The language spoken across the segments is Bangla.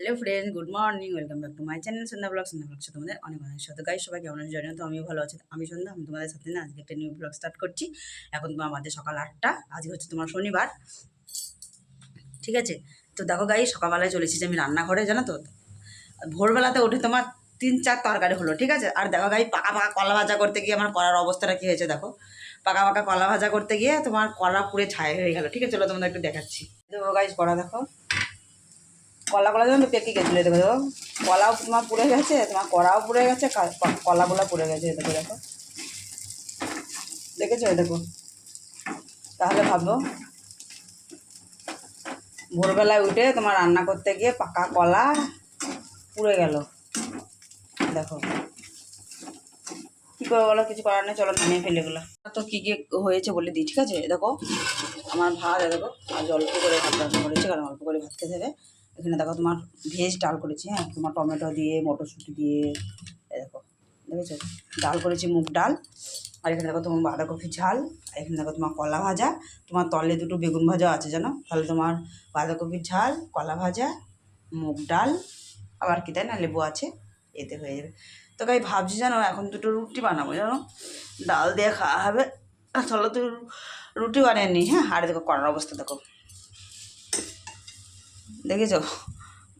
Hello friend good morning welcome back to my channel Sandhya blog Sandhya blog তোমাদের অনেক অনেক সাথে গাই সবাই কেমন আছে? জানি তো আমিও ভালো আছি। আমি সন্ধ্যা, আমি তোমাদের সাথে না আজকে একটা নিউ ব্লগ স্টার্ট করছি। এখন তোমার আমাদের সকাল আটটা, আজকে হচ্ছে তোমার শনিবার। ঠিক আছে? তো দেখো গাই সকালবেলায় চলে এসেছি আমি রান্নাঘরে, জানো তো? ভোরবেলাতে উঠে তোমার তিন চার তরকারি হলো, ঠিক আছে? আর দেখো গাই পাকা পাকা কলা ভাজা করতে গিয়ে আমার কলার অবস্থাটা কী হয়েছে দেখো? পাকা পাকা কলা ভাজা করতে গিয়ে তোমার কলা পুড়ে ছাই হয়ে গেল। ঠিক আছে, চলো তোমাদের একটু দেখাচ্ছি। দেখো গাইজ কড়া দেখো। কলা কলা যেন পেকে গেছিল দেখো দেখো কলাও তোমার পুড়ে গেছে, তোমার কড়াও পুড়ে গেছে কলাগুলো পুড়ে গেছে দেখো দেখো। দেখেছ? দেখো। তাহলে ভাবো, ভোরবেলায় উঠে তোমার রান্না করতে গিয়ে পাকা কলা পুড়ে গেল। দেখো। কী করে বলো? কিছু করার নেই, চলো নামিয়ে ফেলে গেলো তো কী কী হয়েছে বলে দিই, ঠিক আছে? দেখো, আমার ভাত দেখো আজ অল্প করে ভাত রান্না করেছি, কারণ অল্প করে ভাত খেতে হবে। এখানে দেখো তোমার ভেজ ডাল করেছি হ্যাঁ? তোমার টমেটো দিয়ে, মটরশুঁটি দিয়ে দেখো, দেখেছ? ডাল করেছি মুগ ডাল, আর এখানে দেখো তোমার বাঁধাকপি ঝাল, আর এখানে দেখো তোমার কলা ভাজা, তোমার তলে দুটো বেগুন ভাজা আছে, জানো? তাহলে তোমার বাঁধাকপির ঝাল, কলা ভাজা, মুগ ডাল, আবার কি তাই না, লেবু আছে, এতে হয়ে যাবে। তো গাই ভাবছি জানো, এখন দুটো রুটি বানাবো, জানো? ডাল দিয়ে খাওয়া হবে চলো তো রুটি বানিয়ে নি হ্যাঁ? আর দেখো, করার অবস্থা দেখো। দেখেছ?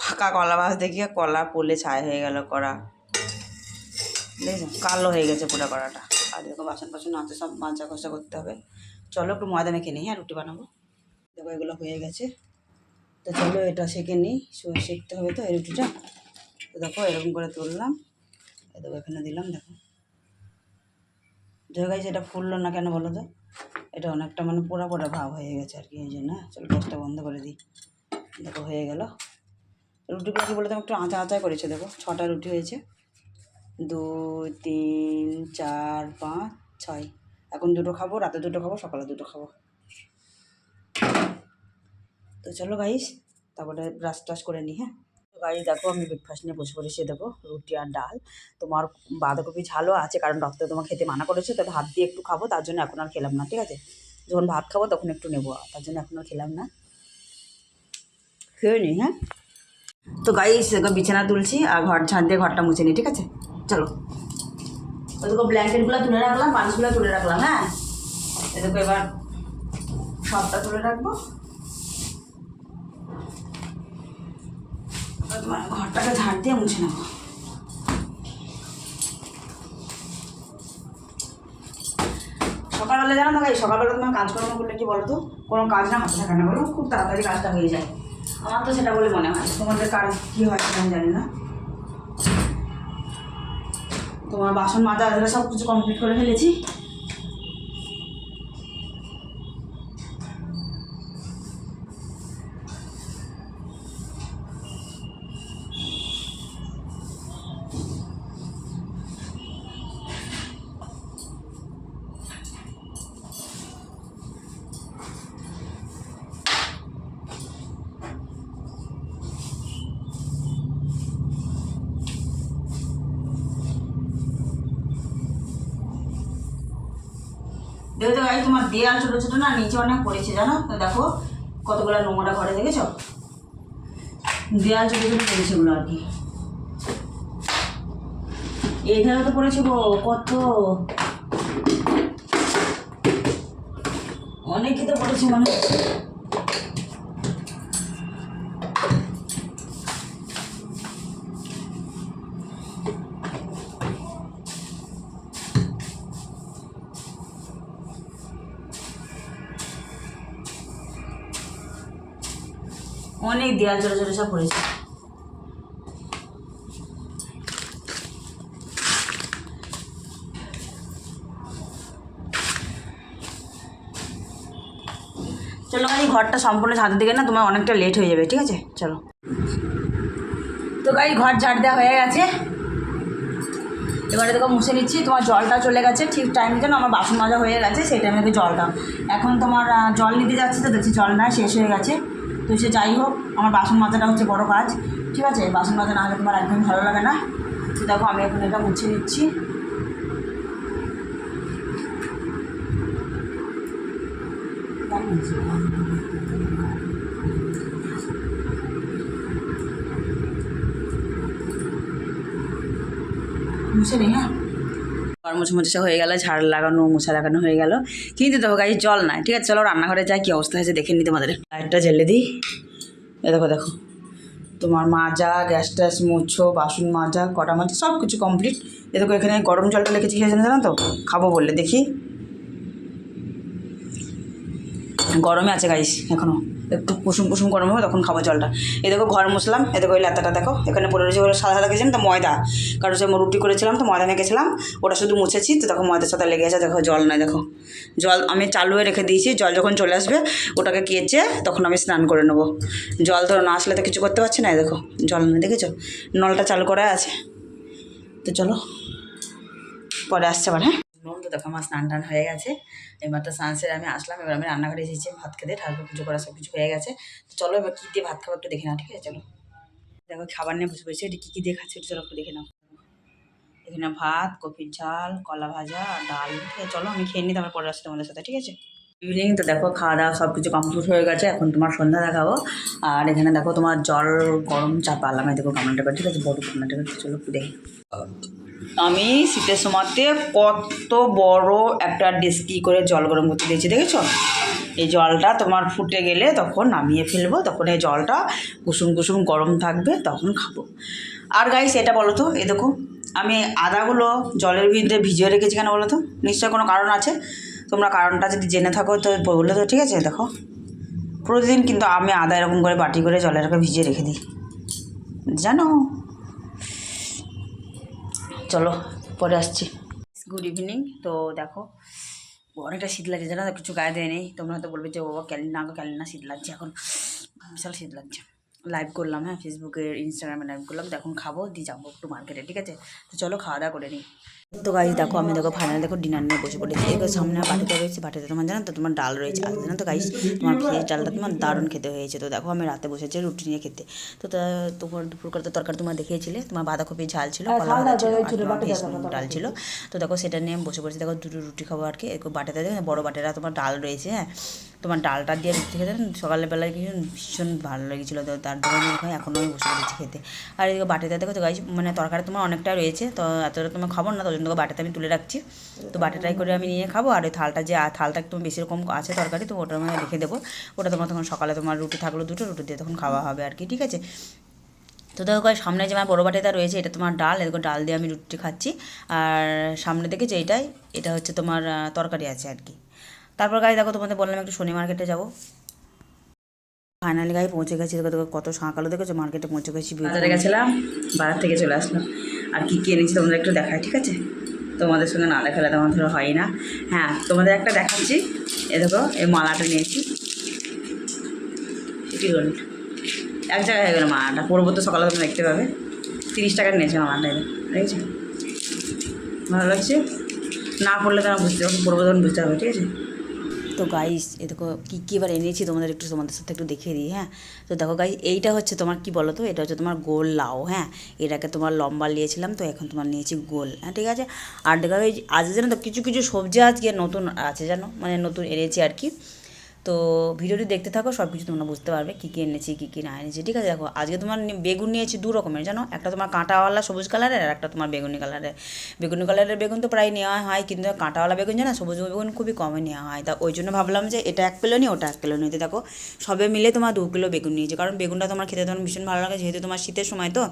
ফাঁকা কলা মাছ দেখিয়ে কলা পলে ছাই হয়ে গেল কড়া। দেখেছ? কালো হয়ে গেছে পুরো কড়াটা। আর দেখো বাসন বাসন আছে, সব মাজা কষা করতে হবে। চলো একটু ময়দা মেখে নিই হ্যাঁ রুটি বানাবো। দেখো, এগুলো হয়ে গেছে। তো চলো, এটা সেঁকে নিই সেঁকতে হবে তো এই রুটিটা। তো দেখো, এরকম করে তুললাম। দেখো, এখানে দিলাম, দেখো। দেখো গাইছে এটা ফুললো না কেন বলো তো? এটা অনেকটা মানে পোড়া পোড়া ভাব হয়ে গেছে আর কি, এই জন্য? চলো, গ্যাসটা বন্ধ করে দিই। দেখো, হয়ে গেল। রুটিগুলো কি বলতো একটু আঁচা আঁচা করেছে, দেখো, ছটা রুটি হয়েছে। দুই, তিন, চার, পাঁচ, ছয়। এখন দুটো খাব, রাতে দুটো খাব, সকালে দুটো খাব। তো চলো গাইস তারপরে ব্রাশ টাশ করে নিই হ্যাঁ? গাইস দেখো, আমি ব্রেকফাস্ট নিয়ে বসে পড়েছি, দেখো, রুটি আর ডাল। তোমার বাঁধাকপি ঝালও আছে, কারণ ডক্টর তোমার খেতে মানা করেছে, তো ভাত দিয়ে একটু খাব, তার জন্য এখন আর খেলাম না, ঠিক আছে? যখন ভাত খাব, তখন একটু নেব, তার জন্য এখন আর খেলাম না। খেয়ে নিই হ্যাঁ? তো গাইস বিছানা তুলছি আর ঘর ঝাঁট দিয়ে ঘরটা মুছে নিই, ঠিক আছে? চলো। ওদেরকে ব্ল্যাঙ্কেটগুলো তুলে রাখলাম মানুষগুলো তুলে রাখলাম হ্যাঁ? এদেরকে এবার সবটা তুলে রাখব। তোমার ঘরটাকে ঝাঁট দিয়ে মুছে নেব। সকালবেলা জানো না সকালবেলা তোমার কাজকর্ম করলে কি বলো তো কোনো কাজ না হাতে থাকে না, বলো? খুব তাড়াতাড়ি কাজটা হয়ে যায়। আমার তো সেটা বলে মনে হয়। তোমাদের কাজ কী হয় সেটা আমি জানি না। তোমার বাসন মাজা সব কিছু কমপ্লিট করে ফেলেছি। দেখো ভাই তোমার দেয়াল ছোটো ছোটো না, নিচে অনেক পড়েছে, জানো? তো দেখো, কতগুলো নোংরা ঘরে দেখেছ? দেয়াল ছোটো ছোটো পড়েছে ওগুলো আর কি। এই ধারে তো পড়েছে গো, কত? অনেকে তো পড়েছে মানে অনেক দেয়াল ছোটো ছোটো সব পড়েছে চলো গাই ঘরটা সম্পূর্ণ ঝাঁট দিকে না, তোমার অনেকটা লেট হয়ে যাবে, ঠিক আছে? চলো। তো গাই ঘর ঝাড় দেওয়া হয়ে গেছে। এবারে দেখো, মুছে নিচ্ছি। তোমার জলটা চলে গেছে, ঠিক টাইম যেন আমার বাসন মাজা হয়ে গেছে, সেই টাইমে জল জলটা। এখন তোমার জল নিতে যাচ্ছে তো, দেখছি জল না, শেষ হয়ে গেছে। তো সে যাই হোক, আমার বাসন মাজাটা হচ্ছে বড় কাজ, ঠিক আছে? বাসন মাজা না হলে তোমার একদম ভালো লাগে না। তো দেখো, আমি এখন এটা মুছে নিচ্ছি। মুছে নেই হ্যাঁ? মুছে মুছে হয়ে গেল, ঝাড় লাগানো, মুছা লাগানো হয়ে গেল। কিন্তু দেখো গাড়ি জল নাই, ঠিক আছে? চলো, রান্নাঘরে যাই, কী অবস্থা হয়েছে দেখে নি তোমাদের। লাইটটা জ্বেলে দিই। এ দেখো দেখো। তোমার মাজা, গ্যাস ট্যাস, মুছো, বাসন মাজা, কটা মাজা সব কিছু কমপ্লিট এ দেখো, এখানে গরম জলটা রেখেছি খেয়েছেন জানো তো? খাব বললে দেখি। গরমে আছে গাইস এখনও। একটু কুসুম কুসুম গরম হবে, তখন খাব জলটা। এ দেখো ঘর মুছলাম, এ দেখো ওই লাতাটা দেখো। এখানে পড়ে রয়েছে ওরা সাদা সাদা গেছিলাম তো, ময়দা। কারণ সে রুটি করেছিলাম, তো ময়দা মেখেছিলাম, ওটা শুধু মুছেছি, তো দেখো ময়দার সাথে লেগে আছে, দেখো জল নাই দেখো। জল আমি চালুয়ে রেখে দিয়েছি, জল যখন চলে আসবে, ওটাকে কেচে তখন আমি স্নান করে নেব। জল ধরো, না আসলে তো কিছু করতে পারছি না দেখো, জল নেই, দেখেছ? নলটা চালু করা আছে। তো চলো, পরে আসছে আবার হ্যাঁ? নুন তো দেখো আমার স্নান টান হয়ে গেছে। এবার তো স্নান সেরে আমি আসলাম, এবার আমি রান্নাঘরে এসেছি ভাত খেতে ঠাকুর পুজো করা সব কিছু হয়ে গেছে। তো চলো এবার কী দিয়ে ভাত খাব একটু দেখে নাও, ঠিক আছে? চলো। দেখো, খাবার নিয়ে বসে বসে এটি কী কী দিয়ে খাচ্ছে চলো একটু দেখে নাও। এখানে ভাত কপির ঝাল, কলা ভাজা আর ডাল চলো, আমি খেয়ে নিই, তারপর পরে আসছি তোমাদের সাথে, ঠিক আছে? ইভিনিং তো দেখো, খাওয়া দাওয়া সব কিছু কমপ্লিট হয়ে গেছে, এখন তোমার সন্ধ্যা দেখাবো। আর এখানে দেখো, তোমার জল গরম চাপালাম দেখো গামলাটা, ঠিক আছে? বড় গামলাটা, চলো দেখি। আমি শীতের সময়তে কত বড় একটা ডেস্কি করে জল গরম করতে দিয়েছি, দেখেছ? এই জলটা তোমার ফুটে গেলে তখন নামিয়ে ফেলব, তখন এই জলটা কুসুম কুসুম গরম থাকবে, তখন খাব। আর গাইস এটা বলো তো, এই দেখো, আমি আদাগুলো জলের ভিতরে ভিজিয়ে রেখেছি কেন বলো তো? নিশ্চয়ই কোনো কারণ আছে? তোমরা কারণটা যদি জেনে থাকো তো বললে তো, ঠিক আছে? দেখো, প্রতিদিন কিন্তু আমি আদা এরকম করে বাটি করে জলের ভিজিয়ে রেখে দিই। জানো? চলো, পরে আসছি। গুড ইভিনিং তো দেখো, অনেকটা শীত লাগছে, জানো কিছু গায়ে দেয় নেই। তোমরা হয়তো বলবে যে, ও না আগে না শীত লাগছে এখন। বিশাল শীত লাগছে। লাইভ করলাম হ্যাঁ ফেসবুকে ইনস্টাগ্রামে লাইভ করলাম। দেখুন খাব, দিয়ে যাব একটু মার্কেটে ঠিক আছে? তো চলো, খাওয়া দাওয়া করে নিই। তো গাই দেখো আমি দেখো ফাইনাল দেখো ডিনার নিয়ে বসে পড়েছি। দেখো সামনে বাটিতে রয়েছে বাটিতে তোমার জানো তো তোমার ডাল রয়েছে। আর জানো তো গাইস তোমার ভেজ ডালটা তোমার দারুণ খেতে হয়েছে। তো দেখো আমি রাতে বসেছি রুটি নিয়ে খেতে। তো তা- তোমার দুপুর তো তরকারি তোমার দেখিয়েছিলে তোমার বাঁধাকপি ঝাল ছিল কলা ভাজা ছিল, আর তোমার ভেজ ডাল ছিল। তো দেখো সেটা নিয়ে আমি বসে পড়েছি। দেখো দুটো রুটি খাব আর কি বাটিতে দেখো বড় বাটিরা তোমার ডাল রয়েছে হ্যাঁ। তোমার ডালটা দিয়ে রুটি খেতে, সকালবেলায় কিছু ভীষণ ভালো লেগেছিলো তো তার জন্য এখনও আমি বসে পড়েছি খেতে। আর এদিকে বাটিতে দেখো তো গাইস মানে তরকারি তোমার অনেকটা রয়েছে, তো এতটা তোমার খাব না তো জন্য বাটিতে আমি তুলে রাখছি। তো বাটিটাই করে আমি নিয়ে খাব, আর ওই থালটা যে থালটা একটু বেশি রকম আছে তরকারি, তো ওটা আমি রেখে দেবো। ওটা তোমার তখন সকালে তোমার রুটি থাকল দুটো, রুটি দিয়ে তখন খাওয়া হবে আর কি, ঠিক আছে? তো দেখো সামনে যে আমার বড়ো বাটিটা রয়েছে, এটা তোমার ডাল এরকম ডাল দিয়ে আমি রুটি খাচ্ছি। আর সামনে দেখে যে এইটাই, এটা হচ্ছে তোমার তরকারি আছে আর কি। তারপর গাই দেখো তোমাদের বললাম একটু শনি মার্কেটে যাব। ফাইনালি গাই পৌঁছে গেছি দেখো দেখো কত সাঁকালো দেখেছ? মার্কেটে পৌঁছে গেছি বাজারে গেছিলাম বাজার থেকে চলে আসলাম। আর কী কী এনেছি তোমাদের একটু দেখাই ঠিক আছে? তোমাদের সঙ্গে না দেখালে তোমার ধরো হয় না। হ্যাঁ তোমাদের একটা দেখাচ্ছি। এ দেখো এই মালাটা নিয়েছি। সিটি গোল্ড এক জায়গায় হয়ে গেলো মালাটা। পরবো তো সকালে তোমরা দেখতে পাবে। তিরিশ টাকা নিয়েছে মালাটা এটা দেখেছ? ভালো লাগছে? না পড়লে তোমার বুঝতে পারব পরবো তখন বুঝতে হবে ঠিক আছে? তো গাইস এ দেখো কী কী এবার এনেছি তোমাদের একটু তোমাদের সাথে একটু দেখিয়ে দিই হ্যাঁ? তো দেখো গাইস এইটা হচ্ছে তোমার কি বলো তো এটা হচ্ছে তোমার গোল লাও হ্যাঁ? এটাকে তোমার লম্বা নিয়েছিলাম, তো এখন তোমার নিয়েছি গোল হ্যাঁ ঠিক আছে? আর দেখো আজ জানো তো কিছু কিছু সবজি আজকে নতুন আছে, জানো? মানে নতুন এনেছি আর কি। তো ভিডিওটি দেখতে থাকো সব কিছু তোমরা বুঝতে পারবে কী কী এনেছি, কী কী না এনেছি। ঠিক আছে, দেখো, আজকে তোমার বেগুন নিয়েছি দু রকমের, জানো? একটা তোমার কাঁটাওয়ালা সবুজ কালারের, আর একটা তোমার বেগুনি কালারের। বেগুনি কালারের বেগুন তো প্রায় নেওয়া হয়, কিন্তু কাঁটাওয়ালা বেগুন জানো, সবুজ বেগুন খুবই কমে নেওয়া হয়। তা ওই জন্য ভাবলাম যে এটা এক কিলো নিই ওটা এক কিলো নিতে দেখো, সবে মিলে তোমার দু কিলো বেগুন নিয়েছি, কারণ বেগুনটা তোমার খেতে তোমার ভীষণ ভালো লাগে, যেহেতু তোমার শীতের সময় তো।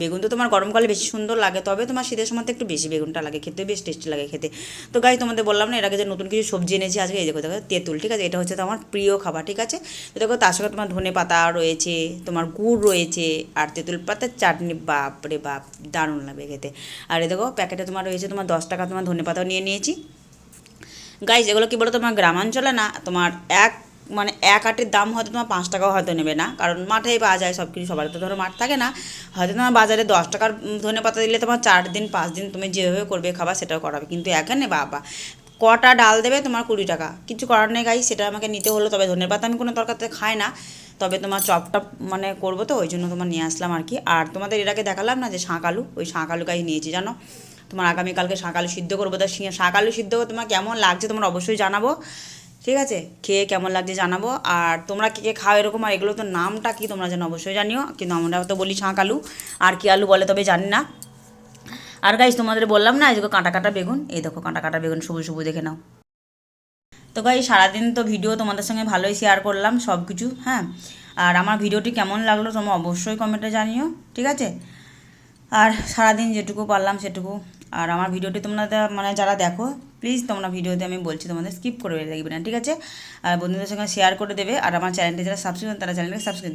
বেগুন তো তোমার গরমকালে বেশি সুন্দর লাগে, তবে তোমার শীতের সময় একটু বেশি বেগুনটা লাগে, খেতে বেশ টেস্টি লাগে খেতে। তো গাই তোমাদের বললাম না, এর আগে যে নতুন কিছু সবজি এনেছি আজকে, এই দেখো দেখো, তেঁতুল, ঠিক আছে? এটা হচ্ছে তোমার প্রিয় খাবার, ঠিক আছে? তো দেখো, তার সঙ্গে তোমার ধনে পাতা রয়েছে, তোমার গুড় রয়েছে, আর তেঁতুল পাতার চাটনি, বাপ রে বাপ, দারুণ লাগবে খেতে। আর এই দেখো প্যাকেটে তোমার রয়েছে তোমার দশ টাকা তোমার ধনে পাতাও নিয়ে নিয়েছি। গাইজ এগুলো কী বলো তোমার গ্রামাঞ্চলে না, তোমার এক মানে এক আটের দাম হয়তো তোমার পাঁচ টাকাও হয়তো নেবে না। কারণ মাঠেই পাওয়া যায় সব কিছু সবার তো ধরো মাঠ থাকে না। হয়তো তোমার বাজারে দশ টাকার ধনে পাতা দিলে তোমার চার দিন, পাঁচ দিন তুমি যেভাবে করবে খাবার সেটাও করাবে। কিন্তু এখানে বাবা, কটা ডাল দেবে তোমার কুড়ি টাকা। কিছু করার নেই গাই সেটা আমাকে নিতে হলো, তবে ধনের পাতা আমি কোনো তরকারিতে খাই না। তবে তোমার চপটা মানে করব তো, ওই জন্য তোমার নিয়ে আসলাম আর কি আর তোমাদের আগে দেখালাম না যে শাঁক আলু? ওই শাঁক আলু গাই নিয়েছি, জানো? তোমার আগামীকালকে শাঁক আলু সিদ্ধ করব। তা শি- শাঁক আলু সিদ্ধ তোমার কেমন লাগছে তোমার অবশ্যই জানাব। ঠিক আছে? খেয়ে কেমন লাগছে জানাব। আর তোমরা কে কে খাও এরকম, আর এগুলো তো নামটা কি তোমরা যেন অবশ্যই জানিও। কিন্তু আমরা তো বলি শাঁক আলু। আর কি আলু বলে তবে জানি না। আর গাইজ তোমাদের বললাম না আজকে কাঁটা কাটা বেগুন? এই দেখো কাঁটা কাটা বেগুন সবুজ সবুজ দেখে নাও। তো গাই সারাদিন তো ভিডিও তোমাদের সঙ্গে ভালোই শেয়ার করলাম সব কিছু হ্যাঁ? আর আমার ভিডিওটি কেমন লাগল তোমরা অবশ্যই কমেন্টে জানিও, ঠিক আছে? আর সারাদিন যেটুকু পারলাম সেটুকু। আর আমার ভিডিওটি তোমরা মানে যারা দেখো প্লিজ তোমরা ভিডিওতে আমি বলছি তোমাদের স্কিপ করে দেখবে না, ঠিক আছে? আর বন্ধুদের সঙ্গে শেয়ার করে দেবে। আর আমার চ্যানেলটি যারা সাবস্ক্রাইব তারা চ্যানেলকে সাবস্ক্রাইব